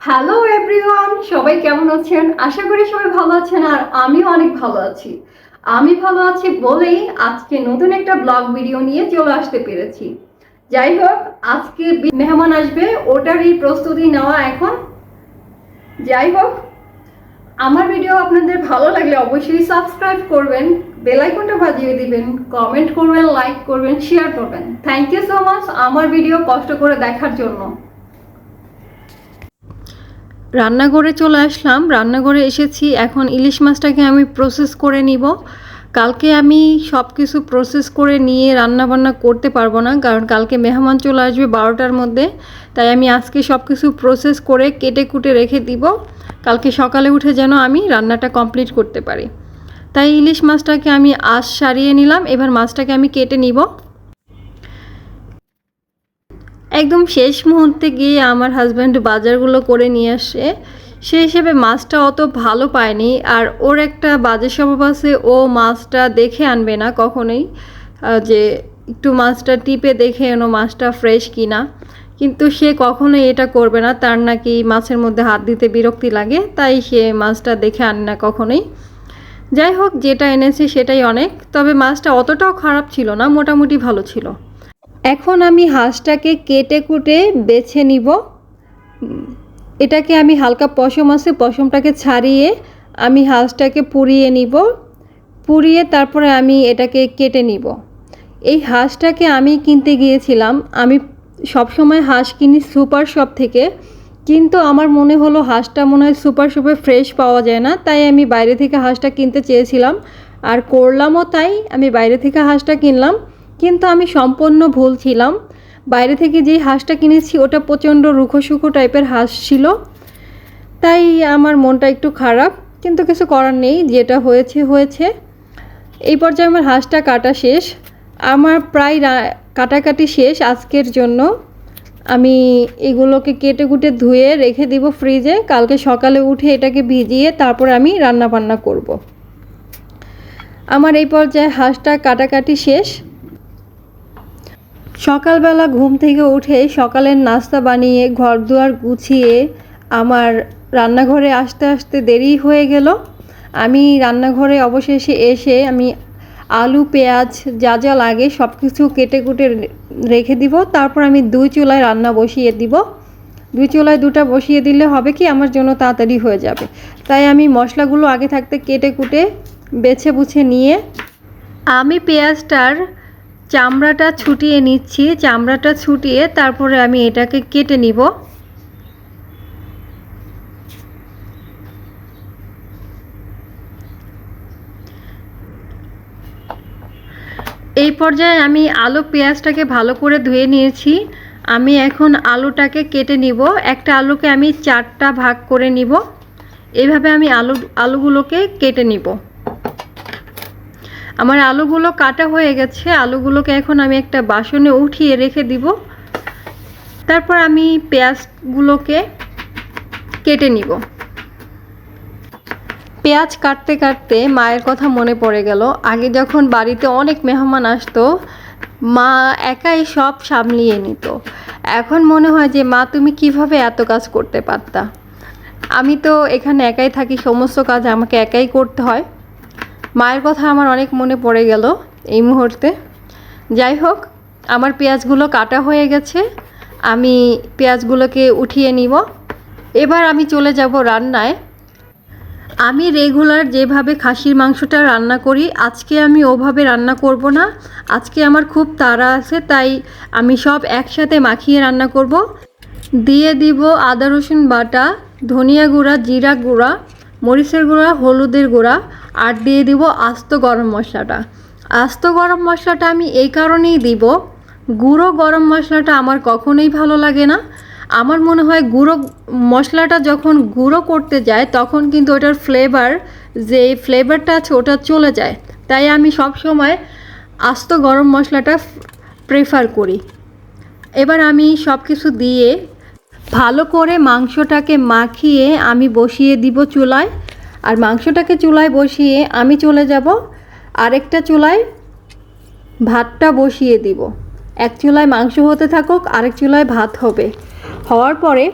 Hello everyone সবাই কেমন আছেন? আশা করি সবাই ভালো আছেন আর আমিও অনেক ভালো আছি। আমি ভালো আছি বলেই আজকে নতুন একটা ব্লগ ভিডিও নিয়ে চলে আসতে পেরেছি। যাই হোক, আজকে মেহমান আসবে, ওটারই প্রস্তুতি নেওয়া এখন। যাই হোক, আমার ভিডিও আপনাদের ভালো লাগলে অবশ্যই সাবস্ক্রাইব করবেন বেল আইকনটা বাজিয়ে দিবেন কমেন্ট করবেন লাইক করবেন শেয়ার করবেন। থ্যাংক ইউ সো মাচ আমার ভিডিও কষ্ট করে দেখার জন্য। রান্নাঘরে চলে আসলাম। রান্নাঘরে এসেছি। এখন ইলিশ মাছটাকে আমি প্রসেস করে নিব। কালকে আমি সব কিছু প্রসেস করে নিয়ে রান্না বান্না করতে পারব না, কারণ কালকে মেহমান চলে আসবে বারোটার মধ্যে। তাই আমি আজকে সব কিছু প্রসেস করে কেটে কুটে রেখে দিব। কালকে সকালে উঠে যেন আমি রান্নাটা কমপ্লিট করতে পারি। তাই ইলিশ মাছটাকে আমি আশ সারিয়ে নিলাম। এবার মাছটাকে আমি কেটে নিব। একদম শেষ মুহূর্তে গিয়ে আমার হাজব্যান্ড বাজারগুলো করে নিয়ে আসে। সে হিসেবে মাছটা অত ভালো পায়নি আর ওর একটা বাজে স্বভাব আছে, ও মাছটা দেখে আনবে না কখনোই যে একটু মাছটা টিপে দেখে এনো মাছটা ফ্রেশ কিনা। কিন্তু সে কখনোই এটা করবে না, তার নাকি মাছের মধ্যে হাত দিতে বিরক্তি লাগে, তাই সে মাছটা দেখে আনে না কখনোই। যাই হোক, যেটা এনেছে সেটাই অনেক, তবে মাছটা অতটাও খারাপ ছিল না, মোটামুটি ভালো ছিল। এখন আমি হাঁসটাকে কেটে কুটে বেছে নিব। এটাকে আমি হালকা পশম আছে, পশমটাকে ছাড়িয়ে আমি হাঁসটাকে পুড়িয়ে নিব। পুড়িয়ে তারপরে আমি এটাকে কেটে নিব। এই হাঁসটাকে আমি কিনতে গিয়েছিলাম। আমি সবসময় হাঁস কিনি সুপার শপ থেকে। কিন্তু আমার মনে হলো হাঁসটা মনে হয় সুপার শপে ফ্রেশ পাওয়া যায় না, তাই আমি বাইরে থেকে হাঁসটা কিনতে চেয়েছিলাম। আর করলামও তাই, আমি বাইরে থেকে হাঁসটা কিনলাম। কিন্তু আমি সম্পূর্ণ ভুল ছিলাম। বাইরে থেকে যেই হাঁসটা কিনেছি, ওটা প্রচণ্ড রুখো সুখো টাইপের হাঁস ছিল। তাই আমার মনটা একটু খারাপ, কিন্তু কিছু করার নেই, যেটা হয়েছে হয়েছে। এই পর্যায়ে আমার হাঁসটা কাটা শেষ। আমার প্রায় কাটাকাটি শেষ আজকের জন্য। আমি এগুলোকে কেটে কুটে ধুয়ে রেখে দিব ফ্রিজে। কালকে সকালে উঠে এটাকে ভিজিয়ে তারপর আমি রান্না বান্না করব। আমার এই পর্যায়ে হাঁসটা কাটাকাটি শেষ। সকালবেলা ঘুম থেকে উঠে সকালের নাস্তা বানিয়ে ঘর দুয়ার গুছিয়ে আমার রান্নাঘরে আসতে আসতে দেরি হয়ে গেল। আমি রান্নাঘরে অবশেষে এসে আমি আলু, পেঁয়াজ, যা যা লাগে সব কিছু কেটে কুটে রেখে দিব। তারপর আমি দুই চুলায় রান্না বসিয়ে দিব। দুই চুলায় দুটা বসিয়ে দিলে হবে কি? আমার জন্য তাড়াতাড়ি হয়ে যাবে। তাই আমি মশলাগুলো আগে থাকতে কেটে কুটে বেছে বুছে নিয়ে আমি পেঁয়াজটার চামড়াটা ছুটিয়ে নিচ্ছি, চামড়াটা ছুটিয়ে তারপরে আমি এটাকে কেটে নিব। এই পর্যায়ে আমি আলু পেঁয়াজটাকে ভালো করে ধুয়ে নিয়েছি। আমি এখন আলুটাকে কেটে নিব। একটা আলুকে আমি চারটা ভাগ করে নিব। এভাবে আমি আলু, আলুগুলোকে কেটে নিব। আমার আলুগুলো কাটা হয়ে গেছে। আলুগুলোকে এখন আমি একটা বাসনে উঠিয়ে রেখে দিব। তারপর আমি পেঁয়াজগুলোকে কেটে নিব। পেঁয়াজ কাটতে কাটতে মায়ের কথা মনে পড়ে গেল। আগে যখন বাড়িতে অনেক মেহমান আসতো, মা একাই সব সামলিয়ে নিত। এখন মনে হয় যে, মা, তুমি কীভাবে এত কাজ করতে পারতা? আমি তো এখানে একাই থাকি, সমস্ত কাজ আমাকে একাই করতে হয়। মায়ের কথা আমার অনেক মনে পড়ে গেল এই মুহূর্তে। যাই হোক, আমার পেঁয়াজগুলো কাটা হয়ে গেছে। আমি পেঁয়াজগুলোকে উঠিয়ে নিব। এবার আমি চলে যাব রান্নায়। আমি রেগুলার যেভাবে খাসির মাংসটা রান্না করি, আজকে আমি ওভাবে রান্না করব না। আজকে আমার খুব তাড়া আছে, তাই আমি সব একসাথে মাখিয়ে রান্না করব। দিয়ে দিব আদা রসুন বাটা, ধনিয়া গুঁড়া, জিরা গুঁড়া, মরিচের গুঁড়া, হলুদের গুঁড়া আর দিয়ে দিব আস্ত গরম মশলাটা। আস্ত গরম মশলাটা আমি এই কারণেই দিব। গুঁড়ো গরম মশলাটা আমার কখনোই ভালো লাগে না। আমার মনে হয় গুঁড়ো মশলাটা যখন গুঁড়ো করতে যায়, তখন কিন্তু ওটার ফ্লেভার যে ফ্লেভারটা আছে ওটা চলে যায়। তাই আমি সব সময় আস্ত গরম মশলাটা প্রেফার করি। এবার আমি সব কিছু দিয়ে ভালো করে মাংসটাকে মাখিয়ে আমি বসিয়ে দিব চুলায়। আর মাংসটাকে চুলায় বসিয়ে আমি চলে যাব। আরেকটা চুলায় ভাতটা বসিয়ে দিব। এক চুলায় মাংস হতে থাকুক, আরেক চুলায় ভাত হবে। হওয়ার পরে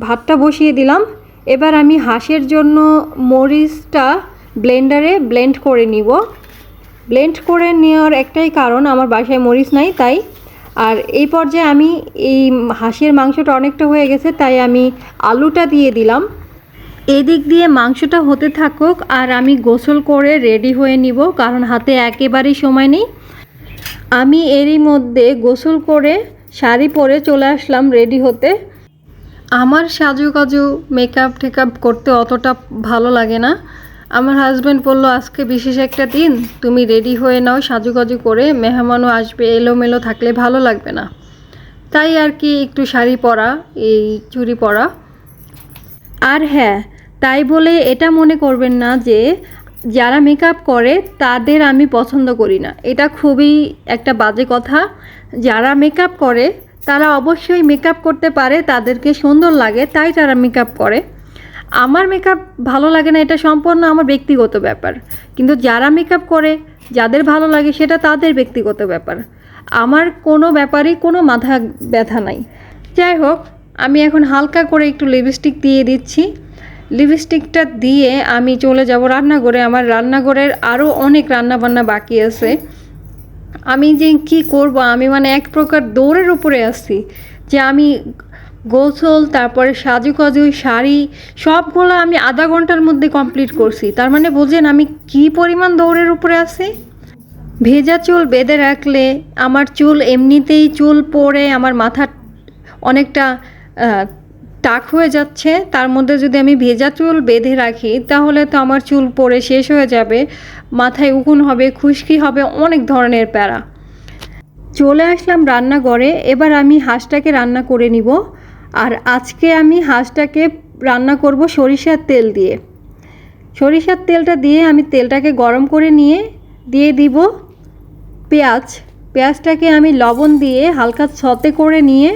ভাতটা বসিয়ে দিলাম। এবার আমি হাঁসের জন্য মরিচটা ব্লেন্ডারে ব্লেন্ড করে নিব। ব্লেন্ড করে নেওয়ার একটাই কারণ, আমার বাসায় মরিচ নাই তাই। আর এই পর্যায়ে আমি এই হাঁসের মাংসটা অনেকটা হয়ে গেছে, তাই আমি আলুটা দিয়ে দিলাম। এদিক দিয়ে মাংসটা হতে থাকুক আর আমি গোসল করে রেডি হয়ে নিব, কারণ হাতে একেবারেই সময় নেই। আমি এরই মধ্যে গোসল করে শাড়ি পরে চলে আসলাম রেডি হতে। আমার সাজুকাজু মেকআপ টেকআপ করতে অতটা ভালো লাগে না। আমার হাজব্যান্ড বলল, আজকে বিশেষ একটা দিন, তুমি রেডি হয়ে নাও সাজুকাজু করে মেহমানও আসবে, এলোমেলো থাকলে ভালো লাগবে না। তাই আর কি, একটু শাড়ি পরা, এই চুড়ি পরা। আর হ্যাঁ তাই বলে এটা মনে করবেন না যে যারা মেকআপ করে, তাদের আমি পছন্দ করি না। এটা খুবই একটা বাজে কথা। যারা মেকআপ করে, তারা অবশ্যই মেকআপ করতে পারে, তাদেরকে সুন্দর লাগে, তাই তারা মেকআপ করে। আমার মেকআপ ভালো লাগে না, এটা সম্পূর্ণ আমার ব্যক্তিগত ব্যাপার। কিন্তু যারা মেকআপ করে, যাদের ভালো লাগে, সেটা তাদের ব্যক্তিগত ব্যাপার। আমার কোনো ব্যাপারেই কোনো মাথা ব্যথা নাই। যাই হোক, আমি এখন হালকা করে একটু লিপস্টিক দিয়ে দিচ্ছি। লিপস্টিকটা দিয়ে আমি চলে যাব রান্নাঘরে। আমার রান্নাঘরের আরও অনেক রান্না বান্না বাকি আছে। আমি যে কি করব? আমি মানে এক প্রকার দৌড়ের উপরে আছি যে আমি গোসল, তারপরে সাজুকাজু শাড়ি সবগুলো আমি আধা ঘণ্টার মধ্যে কমপ্লিট করছি। তার মানে বোঝেন আমি কি পরিমাণ দৌড়ের উপরে আছি? ভেজা চুল বেঁধে রাখলে আমার চুল এমনিতেই চুল পড়ে, আমার মাথা অনেকটা টাক হয়ে যাচ্ছে, তার মধ্যে যদি আমি ভেজা চুল বেঁধে রাখি, তাহলে তো আমার চুল পড়ে শেষ হয়ে যাবে, মাথায় উকুন হবে, খুশকি হবে, অনেক ধরনের প্যারা। চলে আসলাম রান্নাঘরে, এবার আমি হাঁসটাকে রান্না করে নিব। আর আজকে আমি হাঁসটাকে রান্না করব সরিষার তেল দিয়ে। সরিষার তেলটা দিয়ে আমি তেলটাকে গরম করে নিয়ে, দিয়ে দিব পেঁয়াজ। পেঁয়াজটাকে আমি লবণ দিয়ে হালকা ছতে করে নিয়ে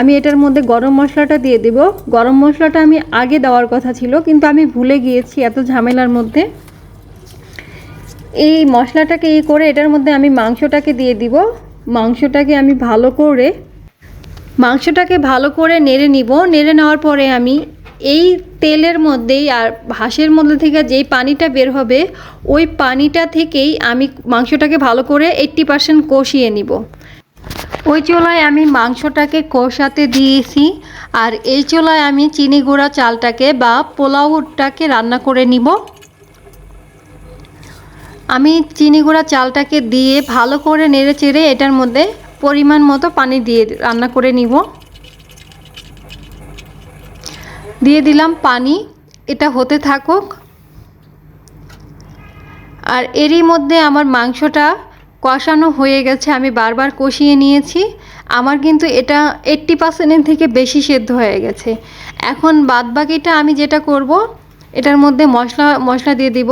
আমি এটার মধ্যে গরম মশলাটা দিয়ে দিব। গরম মশলাটা আমি আগে দেওয়ার কথা ছিল, কিন্তু আমি ভুলে গিয়েছি এত ঝামেলার মধ্যে। এই মশলাটাকে ই করে এটার মধ্যে আমি মাংসটাকে দিয়ে দিব। মাংসটাকে আমি ভালো করে, মাংসটাকে ভালো করে নেড়ে নিব। নেড়ে নেওয়ার পরে আমি এই তেলের মধ্যেই আর হাঁসের মধ্যে থেকে যেই পানিটা বের হবে, ওই পানিটা থেকেই আমি মাংসটাকে ভালো করে এইট্টি পার্সেন্ট কষিয়ে নিব। ওই চোলায় আমি মাংসটাকে কষাতে দিয়েছি, আর এই চোলায় আমি চিনি গুঁড়া চালটাকে বা পোলাওটাকে রান্না করে নিব। আমি চিনি গুঁড়া চালটাকে দিয়ে ভালো করে নেড়ে চেড়ে এটার মধ্যে পরিমাণ মতো পানি দিয়ে রান্না করে নিব। দিয়ে দিলাম পানি, এটা হতে থাকুক। আর এরই মধ্যে আমার মাংসটা কষানো হয়ে গেছে, আমি বারবার কষিয়ে নিয়েছি। আমার কিন্তু এটা এইট্টি পার্সেন্টের থেকে বেশি সেদ্ধ হয়ে গেছে। এখন বাদবাকিটা আমি যেটা করব, এটার মধ্যে মশলা মশলা দিয়ে দিব।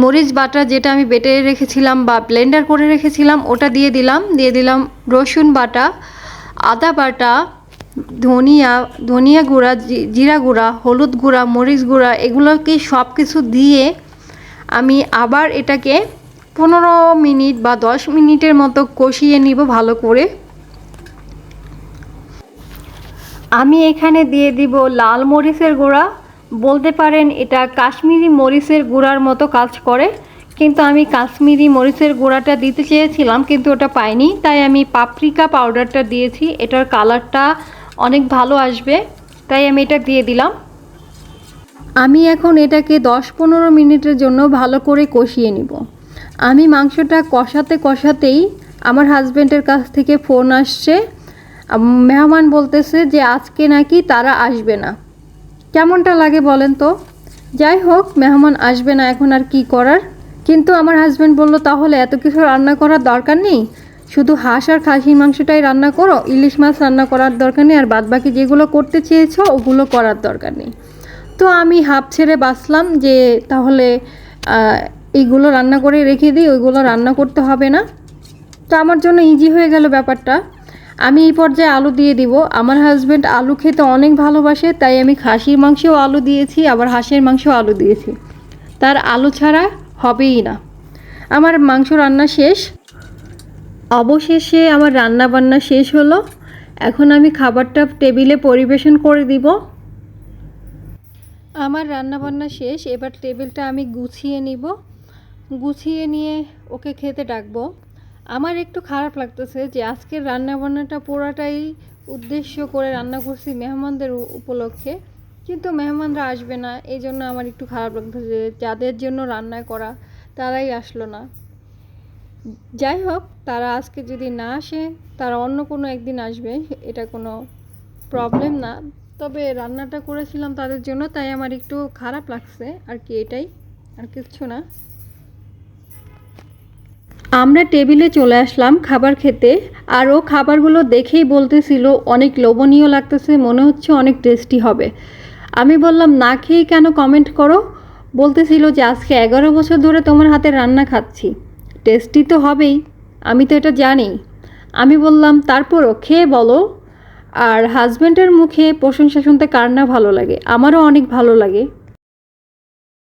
মরিচ বাটা যেটা আমি বেটে রেখেছিলাম বা ব্লেন্ডার করে রেখেছিলাম, ওটা দিয়ে দিলাম। দিয়ে দিলাম রসুন বাটা, আদা বাটা, ধনিয়া ধনিয়া গুঁড়া জিরা গুঁড়া, হলুদ গুঁড়া, মরিচ গুঁড়া, এগুলোকে সব কিছু দিয়ে আমি আবার এটাকে পনেরো মিনিট বা দশ মিনিটের মতো কষিয়ে নিব ভালো করে। আমি এখানে দিয়ে দিব লাল মরিচের গুঁড়া। বলতে পারেন এটা কাশ্মীরি মরিচের গুঁড়ার মতো কাজ করে। কিন্তু আমি কাশ্মীরি মরিচের গুঁড়াটা দিতে চেয়েছিলাম, কিন্তু ওটা পাইনি। তাই আমি পাপরিকা পাউডারটা দিয়েছি। এটার কালারটা অনেক ভালো আসবে, তাই আমি এটা দিয়ে দিলাম। আমি এখন এটাকে দশ পনেরো মিনিটের জন্য ভালো করে কষিয়ে নিব। আমি মাংসটা কষাতে কষাতেই আমার হাজব্যান্ডের কাছ থেকে ফোন আসছে। মেহমান বলতেছে যে আজকে নাকি তারা আসবে না। কেমনটা লাগে বলেন তো? যাই হোক, মেহমান আসবে না এখন আর কি করার। কিন্তু আমার হাজব্যান্ড বলল, তাহলে এত কিছু রান্না করার দরকার নেই। শুধু হাঁস আর খাসির মাংসটাই রান্না করো, ইলিশ মাছ রান্না করার দরকার নেই, আর বাদবাকি যেগুলো করতে চেয়েছো, ওগুলো করার দরকার নেই। তো আমি হাফ ছেড়ে বাঁচলাম যে তাহলে এইগুলো রান্না করে রেখে দিই, ওইগুলো রান্না করতে হবে না। তো আমার জন্য ইজি হয়ে গেল ব্যাপারটা। আমি এই পর্যায়ে আলু দিয়ে দিব। আমার হাজব্যান্ড আলু খেতে অনেক ভালোবাসে, তাই আমি খাসির মাংসেও আলু দিয়েছি, আবার হাঁসের মাংসেও আলু দিয়েছি। তার আলু ছাড়া হবেই না। আমার মাংস রান্না শেষ। অবশেষে আমার রান্না বান্না শেষ হলো। এখন আমি খাবারটা টেবিলে পরিবেশন করে দিব। আমার রান্নাবান্না শেষ, এবার টেবিলটা আমি গুছিয়ে নিব। গুছিয়ে নিয়ে ওকে খেতে ডাকবো। আমার একটু খারাপ লাগতেছে যে আজকের রান্নাবান্নাটা পুরাটাই উদ্দেশ্য করে রান্না করছি মেহমানদের উপলক্ষে, কিন্তু মেহমানরা আসবে না। এই জন্য আমার একটু খারাপ লাগতেছে যে যাদের জন্য রান্না করা তারাই আসলো না। যাই হোক, তারা আজকে যদি না আসে, তারা অন্য কোনো একদিন আসবে, এটা কোনো প্রবলেম না। তবে রান্নাটা করেছিলাম তাদের জন্য, তাই আমার একটু খারাপ লাগছে। আর কি এটাই, আর কিচ্ছু না। আমরা টেবিলে চলে আসলাম খাবার খেতে, আর ও খাবারগুলো দেখেই বলতেছিল, অনেক লোভনীয় লাগতেছে, মনে হচ্ছে অনেক টেস্টি হবে। আমি বললাম, না খেয়ে কেন কমেন্ট করো? বলতেছিল যে, আজকে এগারো বছর ধরে তোমার হাতে রান্না খাচ্ছি। টেস্টি তো হবেই, আমি তো এটা জানি। আমি বললাম, তারপরও খেয়ে বলো। আর হাজব্যান্ডের মুখে প্রশংসা শুনতে কার না ভালো লাগে? আমারও অনেক ভালো লাগে।